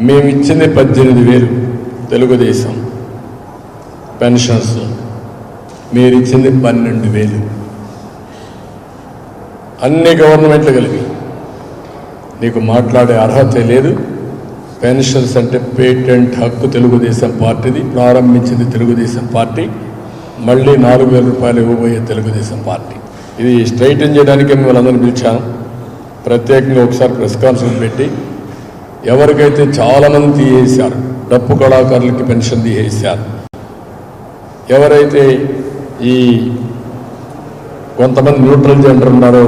మేము ఇచ్చింది పద్దెనిమిది వేలు తెలుగుదేశం పెన్షన్స్. మీరు ఇచ్చింది పన్నెండు వేలు. అన్ని గవర్నమెంట్లు కలిపి. నీకు మాట్లాడే అర్హత లేదు. పెన్షన్స్ అంటే పేటెంట్ హక్కు తెలుగుదేశం పార్టీది. ప్రారంభించింది తెలుగుదేశం పార్టీ. మళ్ళీ నాలుగు వేల రూపాయలు ఇవ్వబోయే తెలుగుదేశం పార్టీ. ఇది స్ట్రైటన్ చేయడానికి మిమ్మల్ని అందరిని పిలిచాను. ప్రత్యేకంగా ఒకసారి ప్రెస్ కాన్ఫరెన్స్ పెట్టి ఎవరికైతే చాలామంది తీయేశారు డప్పు కళాకారులకి పెన్షన్ తీసేశారు ఎవరైతే ఈ కొంతమంది న్యూట్రల్ జెండర్ ఉన్నారో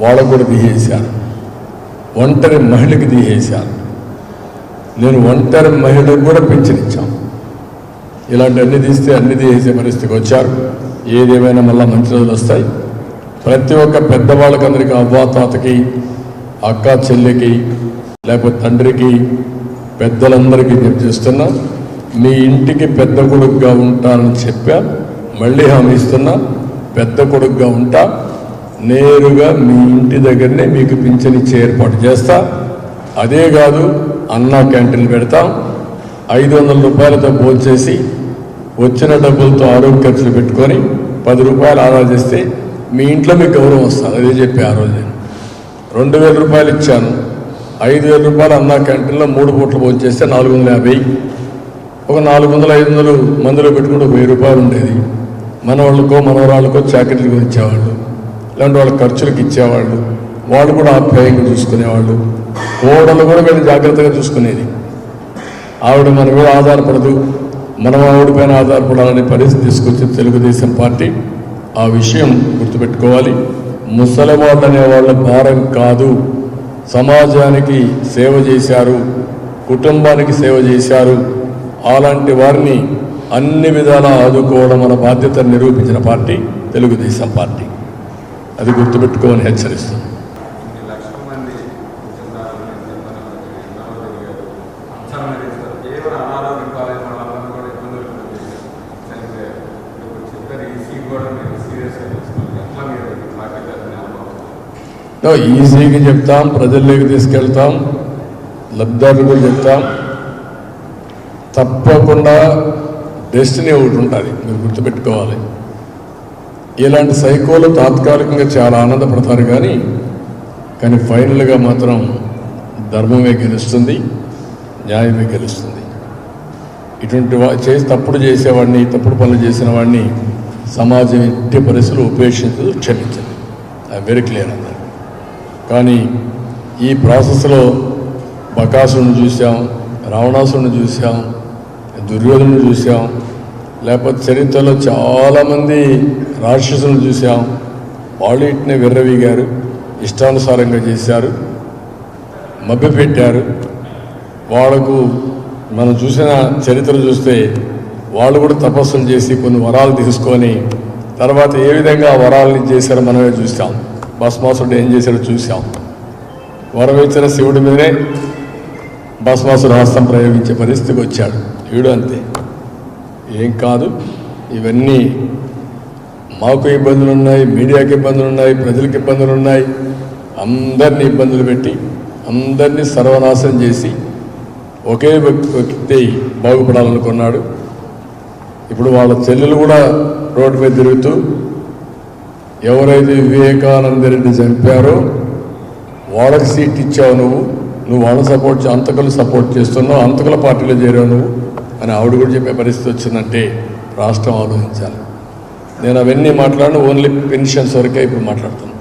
వాళ్ళకు కూడా తీసేశారు ఒంటరి మహిళకి తీసేశారు నేను ఒంటరి మహిళకు కూడా పెన్షన్ ఇచ్చాం. ఇలాంటి అన్ని తీస్తే అన్ని తీసేసే పరిస్థితికి వచ్చారు. ఏదేమైనా మళ్ళీ మంచి రోజులు వస్తాయి. ప్రతి ఒక్క పెద్దవాళ్ళకందరికీ అందరికీ తాతకి అక్క చెల్లికి లేకపోతే తండ్రికి పెద్దలందరికీ నేను చేస్తున్నా మీ ఇంటికి పెద్ద కొడుకుగా ఉంటానని చెప్పా. మళ్ళీ హామీ ఇస్తున్నా. పెద్ద కొడుకుగా ఉంటా. నేరుగా మీ ఇంటి దగ్గరనే మీకు పింఛన్ ఇచ్చే ఏర్పాటు చేస్తా. అదే కాదు అన్నా క్యాంటీన్ పెడతాం. ఐదు వందల రూపాయలతో భోంచేసి వచ్చిన డబ్బులతో ఆరోగ్య ఖర్చులు పెట్టుకొని పది రూపాయలు ఆదా చేస్తే మీ ఇంట్లో మీకు గౌరవం వస్తుంది. అదే చెప్పి ఆ రోజు నేను. రెండు వేల రూపాయలు ఇచ్చాను. ఐదు వేల రూపాయలు అందా క్యాంటీన్లో మూడు పూట్లు భోంచేస్తే నాలుగు వందల యాభై. ఒక నాలుగు వందల ఐదు వందలు మందులో పెట్టుకుంటే వెయ్యి రూపాయలు ఉండేది. మన వాళ్ళకో మనవరాళ్ళకో జాకెట్లు ఇచ్చేవాళ్ళు ఇలాంటి వాళ్ళ ఖర్చులకు ఇచ్చేవాళ్ళు. వాళ్ళు కూడా ఆప్యాయంగా చూసుకునేవాళ్ళు. ఓడలు కూడా వీళ్ళు జాగ్రత్తగా చూసుకునేది. ఆవిడ మన మీద ఆధారపడదు. మనం ఆవిడ పైన ఆధారపడాలనే పరిస్థితి తీసుకొచ్చి తెలుగుదేశం పార్టీ. ఆ విషయం గుర్తుపెట్టుకోవాలి. ముసలవాళ్ళు అనే వాళ్ళ భారం కాదు. సమాజానికి సేవ చేశారు కుటుంబానికి సేవ చేశారు. అలాంటి వారిని అన్ని విధాలా ఆదుకోవడం మన బాధ్యతను నిరూపించిన పార్టీ తెలుగుదేశం పార్టీ. అది గుర్తుపెట్టుకోమని హెచ్చరిస్తుంది ఇన్ని ఈజీగా చెప్తాం ప్రజల్లోకి తీసుకెళ్తాం లబ్ధాలు చెప్తాం. తప్పకుండా డెస్టినీ ఒకటి ఉంటుంది మీరు గుర్తుపెట్టుకోవాలి. ఇలాంటి సైకోలు తాత్కాలికంగా చాలా ఆనందపడతారు కానీ కానీ ఫైనల్గా మాత్రం ధర్మమే గెలుస్తుంది న్యాయమే గెలుస్తుంది. ఇటువంటి చేసి తప్పుడు చేసేవాడిని తప్పుడు పనులు చేసిన వాడిని సమాజం ఎట్టి పరిస్థితులు ఉపేక్షించదు క్షమించదు. ఐ వెరీ క్లియర్ అన్నారు కానీ ఈ ప్రాసెస్లో బకాసుని చూసాం రావణాసుని చూసాం దుర్యోధను చూసాం లేకపోతే చరిత్రలో చాలామంది రాక్షసులను చూసాం వాళ్ళు ఇట్నే విర్రవీగారు ఇష్టానుసారంగా చేశారు మభ్యపెట్టారు. వాళ్ళకు మనం చూసిన చరిత్ర చూస్తే వాళ్ళు కూడా తపస్సులు చేసి కొన్ని వరాలు తీసుకొని తర్వాత ఏ విధంగా ఆ వరాలని చేశారో మనమే చూసాం భస్మాసుడు ఏం చేశాడో చూసాం వరం శివుడి మీదనే భస్మాసుడు హస్తం ప్రయోగించే పరిస్థితికి వచ్చాడు. వీడు అంతే. ఏం కాదు ఇవన్నీ మాకు ఇబ్బందులు ఉన్నాయి మీడియాకి ఇబ్బందులు ఉన్నాయి ప్రజలకు ఇబ్బందులు ఉన్నాయి అందరినీ ఇబ్బందులు పెట్టి అందరినీ సర్వనాశనం చేసి ఒకే వ్యక్తి వ్యక్తి బాగుపడాలనుకున్నాడు. ఇప్పుడు వాళ్ళ చెల్లెలు కూడా రోడ్డు మీద తిరుగుతూ ఎవరైతే వివేకానంద రెడ్డి చంపారో వాళ్ళకి సీట్ ఇచ్చావు నువ్వు. నువ్వు వాళ్ళని సపోర్ట్ అంతకులు సపోర్ట్ చేస్తున్నావు అంతకుల పార్టీలో చేరావు నువ్వు అని ఆవిడ కూడా చెప్పే పరిస్థితి వచ్చిందంటే రాష్ట్రం ఆలోచించాలి. నేను అవన్నీ మాట్లాడిన ఓన్లీ పెన్షన్స్ వరకే ఇప్పుడు మాట్లాడుతున్నాను